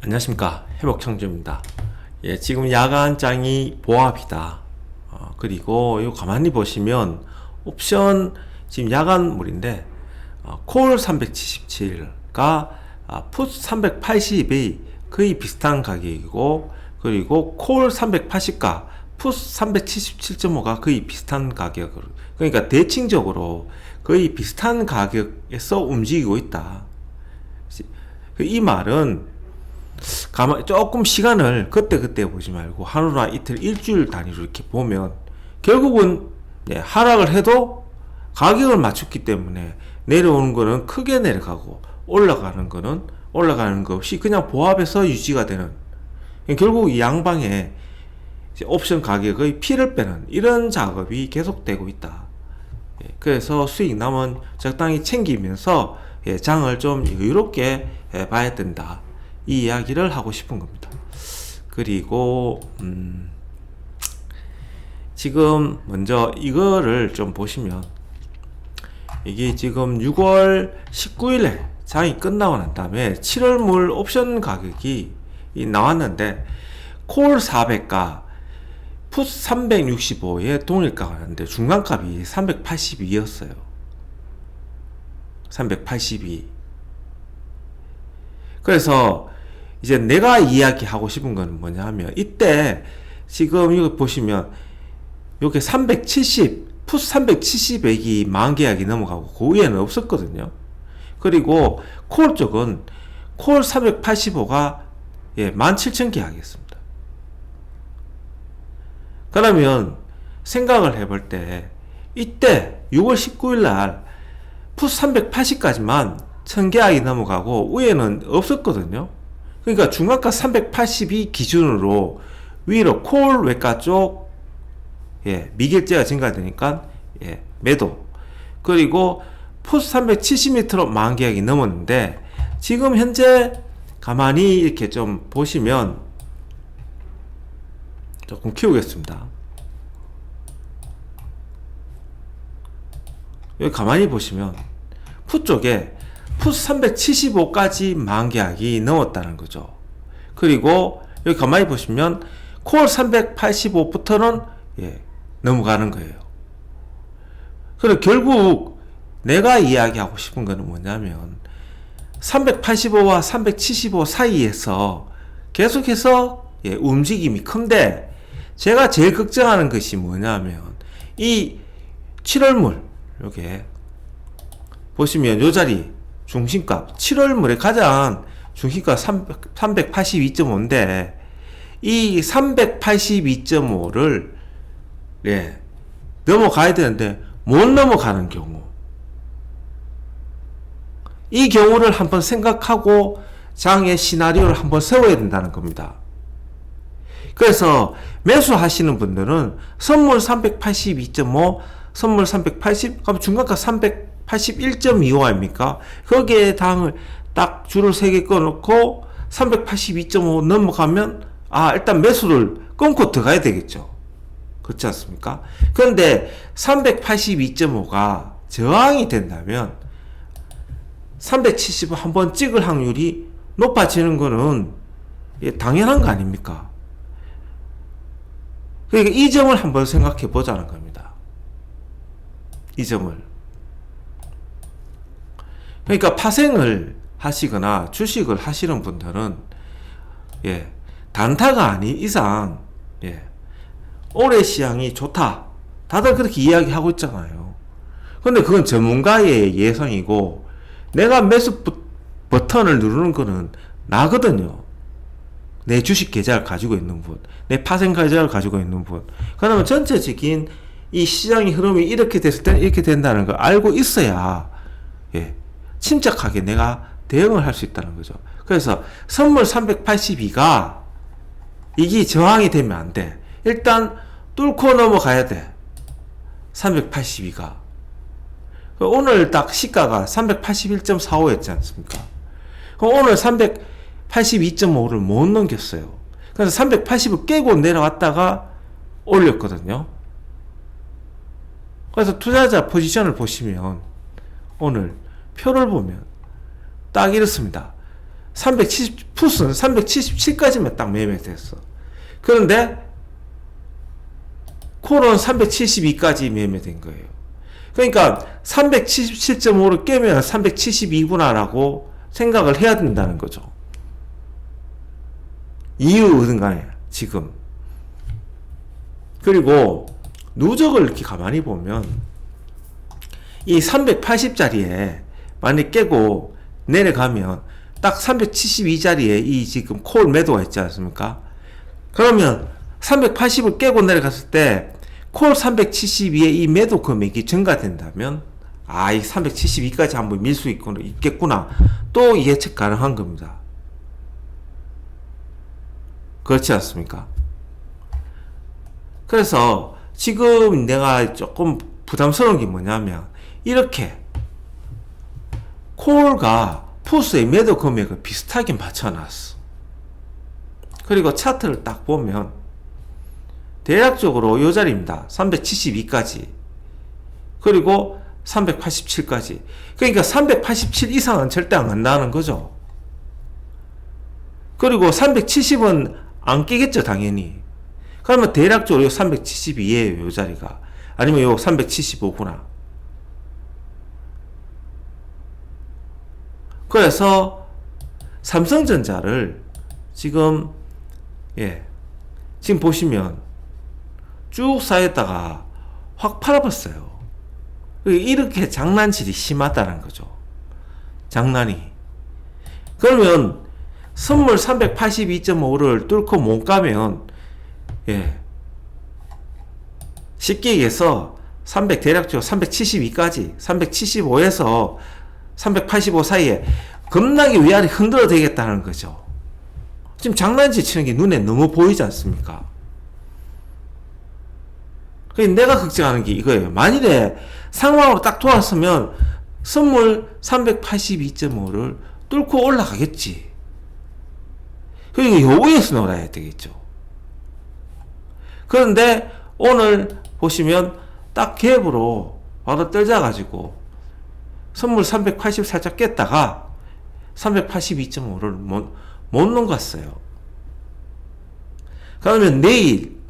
안녕하십니까 회복청주입니다. 예, 지금 야간장이 보합이다. 어, 그리고 요 가만히 보시면 옵션 지금 야간물인데 어, 콜 377과 아, 풋 380이 거의 비슷한 가격이고 그리고 콜 380과 풋 377.5가 거의 비슷한 가격으로 그러니까 대칭적으로 거의 비슷한 가격에서 움직이고 있다. 그이 말은 가만 조금 시간을 그때 그때 보지 말고 하루나 이틀 일주일 단위로 이렇게 보면 결국은 예, 하락을 해도 가격을 맞췄기 때문에 내려오는 거는 크게 내려가고 올라가는 거는 올라가는 거 없이 그냥 보합에서 유지가 되는 결국 이 양방에 옵션 가격의 피를 빼는 이런 작업이 계속되고 있다. 예, 그래서 수익 남은 적당히 챙기면서 예, 장을 좀 여유롭게 예, 봐야 된다. 이 이야기를 하고 싶은 겁니다. 그리고 음, 지금 먼저 이거를 좀 보시면 이게 지금 6월 19일에 장이 끝나고 난 다음에 7월 물 옵션 가격이 이 나왔는데 콜 400가 풋 365에 동일가가 나는데 중간값이 382였어요. 382. 그래서 이제 내가 이야기하고 싶은 거는 뭐냐 하면 이때 지금 이거 보시면 요게 370, 풋 370액이 만 계약이 넘어가고 그 위에는 없었거든요. 그리고 콜 쪽은 콜 385가 예, 17,000 계약이었습니다. 그러면 생각을 해볼 때 이때 6월 19일 날풋 380까지만 1000계약이 넘어가고 위에는 없었거든요. 그러니까 중간가 382 기준으로 위로 콜 외가 쪽 예, 미결제가 증가되니까 예, 매도. 그리고 포스 370m로 만 계약이 넘었는데 지금 현재 가만히 이렇게 좀 보시면 조금 키우겠습니다. 여기 가만히 보시면 푸 쪽에 풋 375까지 만 계약이 넘었다는 거죠. 그리고 여기 가만히 보시면 콜 385부터는 예, 넘어가는 거예요. 그리고 결국 내가 이야기하고 싶은 거는 뭐냐면 385와 375 사이에서 계속해서 예, 움직임이 큰데 제가 제일 걱정하는 것이 뭐냐면 이 7월물 요게 보시면 요 자리 중심값 7월물에 가장 중심값 382.5인데 이 382.5를 예, 넘어가야 되는데 못 넘어가는 경우 이 경우를 한번 생각하고 장의 시나리오를 한번 세워야 된다는 겁니다. 그래서 매수하시는 분들은 선물 382.5, 선물 380, 그럼 중간값 300 81.25입니까? 거기에 당을 딱 줄을 3개 꺼놓고 382.5 넘어가면 아 일단 매수를 끊고 들어가야 되겠죠. 그렇지 않습니까? 그런데 382.5가 저항이 된다면 370 한번 찍을 확률이 높아지는 거는 당연한 거 아닙니까? 그러니까 이 점을 한번 생각해 보자는 겁니다. 이 점을. 그러니까 파생을 하시거나 주식을 하시는 분들은 예, 단타가 아닌 이상 예, 올해 시향이 좋다. 다들 그렇게 이야기하고 있잖아요. 근데 그건 전문가의 예상이고 내가 매수 버튼을 누르는 거는 나거든요. 내 주식 계좌를 가지고 있는 분, 내 파생 계좌를 가지고 있는 분. 그러면 전체적인 이 시장의 흐름이 이렇게 됐을 때 이렇게 된다는 걸 알고 있어야 예, 침착하게 내가 대응을 할 수 있다는 거죠. 그래서 선물 382가 이게 저항이 되면 안 돼. 일단 뚫고 넘어가야 돼. 382가. 오늘 딱 시가가 381.45였지 않습니까? 오늘 382.5를 못 넘겼어요. 그래서 380을 깨고 내려왔다가 올렸거든요. 그래서 투자자 포지션을 보시면 오늘 표를 보면 딱 이렇습니다. 370 풋은 377까지만 딱 매매됐어. 그런데 콜은 372까지 매매된 거예요. 그러니까 377.5를 깨면 372구나라고 생각을 해야 된다는 거죠. 이유든 간에 지금. 그리고 누적을 이렇게 가만히 보면 이 380짜리에 만약 깨고 내려가면 딱 372자리에 이 지금 콜 매도가 있지 않습니까? 그러면 380을 깨고 내려갔을 때 콜 372의 이 매도 금액이 증가된다면 아, 이 372까지 한번 밀 수 있겠구나. 또 예측 가능한 겁니다. 그렇지 않습니까? 그래서 지금 내가 조금 부담스러운 게 뭐냐면 이렇게 콜과 푸스의 매도 금액을 비슷하게 맞춰놨어. 그리고 차트를 딱 보면 대략적으로 이 자리입니다. 372까지. 그리고 387까지. 그러니까 387 이상은 절대 안 간다는 거죠. 그리고 370은 안 깨겠죠, 당연히. 그러면 대략적으로 요 372예요, 요 자리가. 아니면 요 375구나. 그래서 삼성전자를 지금 예 지금 보시면 쭉 쌓였다가 확 팔아봤어요. 이렇게 장난질이 심하다는 거죠. 장난이. 그러면 선물 382.5를 뚫고 못 가면 예 쉽게 얘기해서 300 대략적으로 372까지 375에서 385 사이에 겁나게 위아래 흔들어 대겠다는 거죠. 지금 장난질 치는 게 눈에 너무 보이지 않습니까? 내가 걱정하는 게 이거예요. 만일에 상황으로 딱 돌았으면 선물 382.5를 뚫고 올라가겠지. 그러니까 요거에서 놀아야 되겠죠. 그런데 오늘 보시면 딱 갭으로 바로 떨어져가지고 선물 380 살짝 깼다가 382.5를 못, 못 넘갔어요. 그러면 내일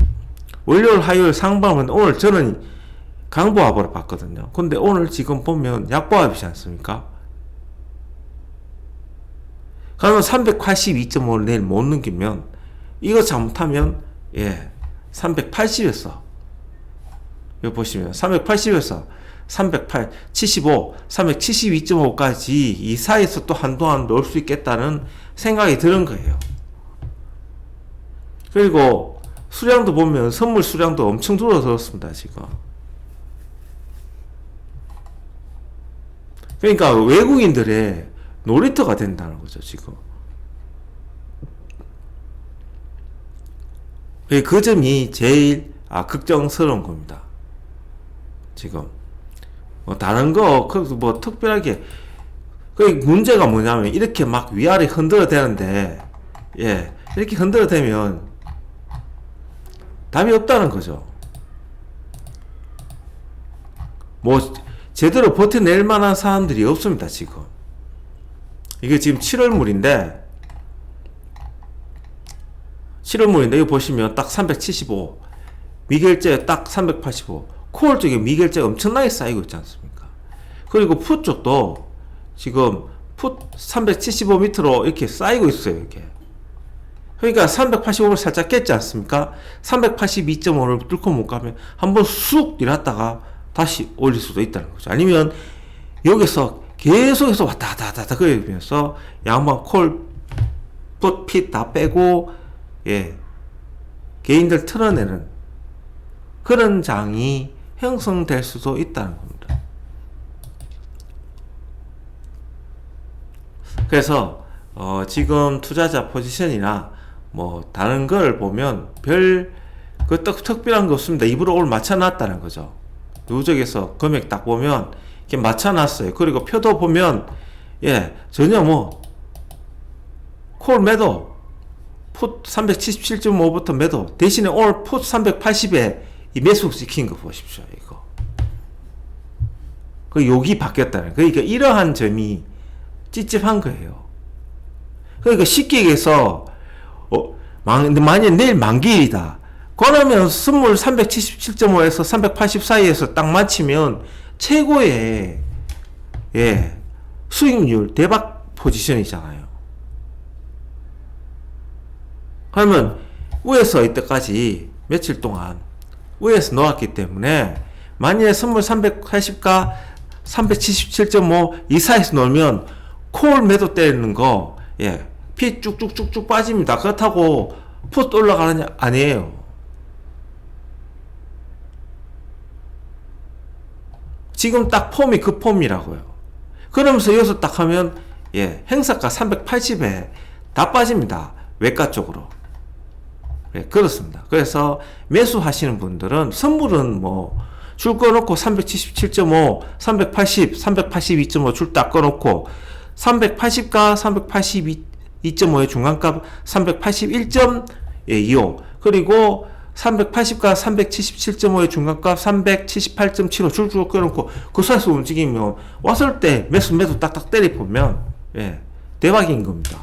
월요일, 화요일 상방은 오늘 저는 강보합으로 봤거든요. 근데 오늘 지금 보면 약보합이지 않습니까? 그러면 382.5를 내일 못 넘기면 이거 잘못하면 예 380에서 여기 보시면 380에서 308, 75, 372.5까지 이 사이에서 또 한동안 넣을 수 있겠다는 생각이 드는 거예요. 그리고 수량도 보면 선물 수량도 엄청 줄어들었습니다, 지금. 그러니까 외국인들의 놀이터가 된다는 거죠, 지금. 그 점이 제일 아, 걱정스러운 겁니다. 지금. 뭐 다른 거, 그뭐 특별하게. 그 문제가 뭐냐면 이렇게 막 위아래 흔들어 대는데, 예, 이렇게 흔들어 대면 답이 없다는 거죠. 뭐 제대로 버텨낼 만한 사람들이 없습니다, 지금. 이게 지금 7월물인데 7월물인데 이거 보시면 딱 375. 미결제 딱 385. 코어 쪽에 미결제가 엄청나게 쌓이고 있지 않습니까? 그리고 풋 쪽도 지금 풋 375m로 이렇게 쌓이고 있어요, 이렇게. 그러니까 385를 살짝 깼지 않습니까? 382.5를 뚫고 못 가면 한번 쑥 내렸다가 다시 올릴 수도 있다는 거죠. 아니면 여기서 계속해서 왔다 갔다 왔다 그러면서 양방 콜, 풋, 핏다 빼고 예 개인들 틀어내는 그런 장이 형성될 수도 있다는 겁니다. 그래서 어 지금 투자자 포지션이나 뭐 다른 걸 보면 별그 특별한 거 없습니다. 입으로 올 맞춰놨다는 거죠. 누적에서 금액 딱 보면 이렇게 맞춰놨어요. 그리고 표도 보면 예 전혀 뭐 콜 매도 풋 377.5부터 매도 대신에 오늘 풋 380에 이 매수 시킨 거 보십시오. 이거 그 욕이 바뀌었다는 그러니까 이러한 점이 찝찝한 거예요. 그러니까 쉽게 얘기해서 어, 만, 만약 내일 만기일이다. 그러면 선물 377.5에서 380 사이에서 딱 맞히면 최고의 예 수익률 대박 포지션이잖아요. 그러면 위에서 이때까지 며칠 동안 위에서 놓았기 때문에 만약에 선물 380과 377.5 이사에서 놓으면 콜 매도 때리는 거, 예, 피 쭉쭉쭉쭉 빠집니다. 그렇다고 풋 올라가느냐? 아니에요. 지금 딱 폼이 그 폼이라고요. 그러면서 여기서 딱 하면, 예, 행사가 380에 다 빠집니다. 외과 쪽으로. 예, 그렇습니다. 그래서 매수하시는 분들은 선물은 뭐, 줄 꺼놓고 377.5, 380, 382.5 줄 딱 꺼놓고 380과 382.5의 중간값 381.25 그리고 380과 377.5의 중간값 378.75 줄줄 꺼놓고 그 사이에서 움직이면 왔을 때 매수 매도 딱딱 때려 보면 예, 대박인 겁니다.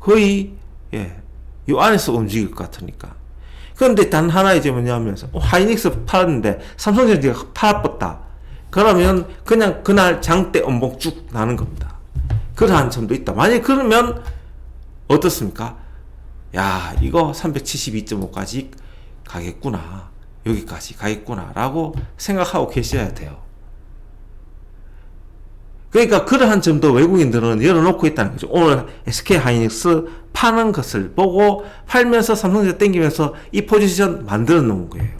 거의 예, 이 안에서 움직일 것 같으니까. 그런데 단 하나 이제 뭐냐면 어, 하이닉스 팔았는데 삼성전자가 팔았다. 그러면 그냥 그날 장대 엄봉 쭉 나는 겁니다. 그러한 점도 있다. 만약 그러면 어떻습니까? 야 이거 372.5까지 가겠구나. 여기까지 가겠구나. 라고 생각하고 계셔야 돼요. 그러니까 그러한 점도 외국인들은 열어놓고 있다는 거죠. 오늘 SK 하이닉스 파는 것을 보고 팔면서 삼성전자 땡기면서 이 포지션 만들어 놓은 거예요.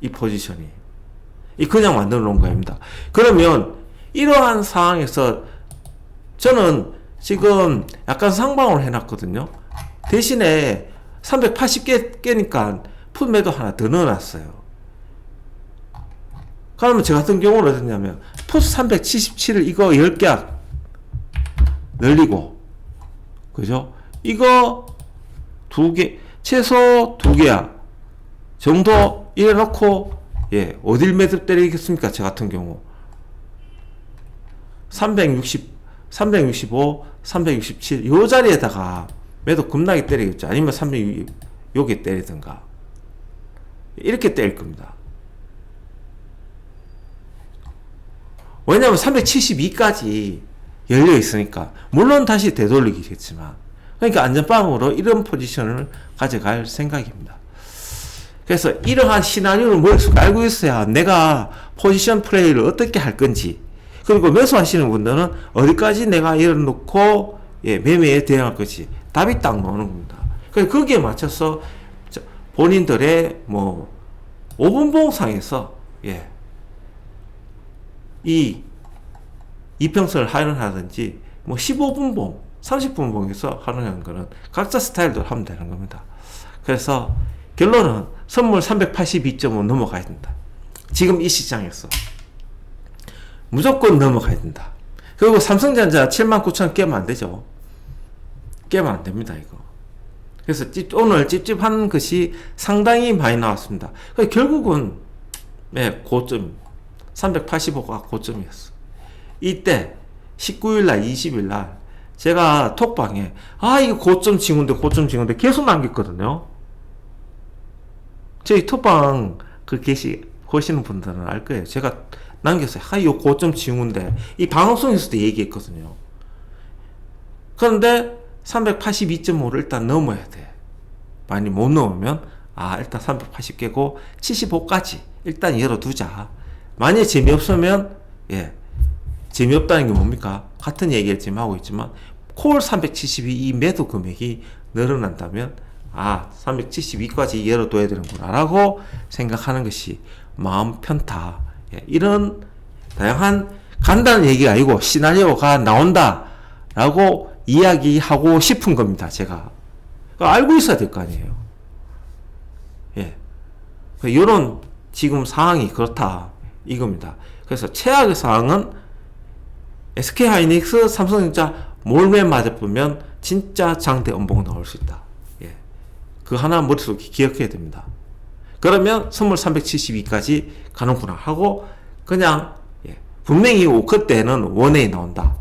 이 포지션이. 이 그냥 만들어 놓은 겁니다. 그러면 이러한 상황에서 저는 지금 약간 상방을 해놨거든요. 대신에 380개 깨니까 풋매도 하나 더 넣어놨어요. 그러면 저 같은 경우는 어떻냐면 포스 377을 이거 10개 늘리고 그죠? 이거 두 개, 최소 두 개야. 정도 이래 놓고, 예, 어딜 매듭 때리겠습니까? 저 같은 경우. 360, 365, 367, 요 자리에다가 매도 급나게 때리겠죠. 아니면 300, 여기 때리든가. 이렇게 때릴 겁니다. 왜냐하면 372까지 열려 있으니까 물론 다시 되돌리겠지만 그러니까 안전빵으로 이런 포지션을 가져갈 생각입니다. 그래서 이러한 시나리오를 머릿속에 알고 있어야 내가 포지션 플레이를 어떻게 할 건지 그리고 매수하시는 분들은 어디까지 내가 열어놓고 예, 매매에 대응할 것이 답이 딱 나오는 겁니다. 그래서 거기에 맞춰서 본인들의 뭐 5분 봉상에서 예, 이 이평선을 활용하든지 뭐 15분 봉, 30분 봉에서 활용하는 거는 각자 스타일도 하면 되는 겁니다. 그래서 결론은 선물 382.5 넘어가야 된다. 지금 이 시장에서 무조건 넘어가야 된다. 그리고 삼성전자 7만 9천 깨면 안 되죠. 깨면 안 됩니다, 이거. 그래서 찝, 오늘 찝찝한 것이 상당히 많이 나왔습니다. 결국은, 네, 고점, 385가 고점이었어. 이때 19일날 20일날 제가 톡방에 아 이거 고점 징후인데 고점 징후인데 계속 남겼거든요. 저희 톡방 그 계시 보시는 분들은 알 거예요. 제가 남겼어요. 아 이거 고점 징후인데 이 방송에서도 얘기했거든요. 그런데 382.5를 일단 넘어야 돼. 많이 못 넘으면 아 일단 380 깨고 75까지 일단 열어두자. 만약 재미없으면 예 재미없다는 게 뭡니까? 같은 얘기를 지금 하고 있지만 콜 372 이 매도 금액이 늘어난다면 아 372까지 열어둬야 되는구나 라고 생각하는 것이 마음 편타 예, 이런 다양한 간단한 얘기가 아니고 시나리오가 나온다 라고 이야기하고 싶은 겁니다 제가 알고 있어야 될 거 아니에요 예. 이런 지금 상황이 그렇다 이겁니다 그래서 최악의 상황은 SK 하이닉스, 삼성전자 몰매 맞아보면 진짜 장대 음봉 나올 수 있다. 예. 그 하나 머릿속에 기억해야 됩니다. 그러면 선물 372까지 가는구나 하고 그냥 예. 분명히 그때는 원웨이 나온다.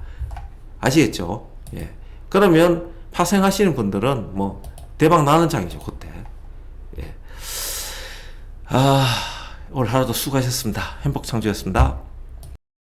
아시겠죠? 예. 그러면 파생하시는 분들은 뭐 대박 나는 장이죠 그때. 예. 아 오늘 하루도 수고하셨습니다. 행복 창조였습니다.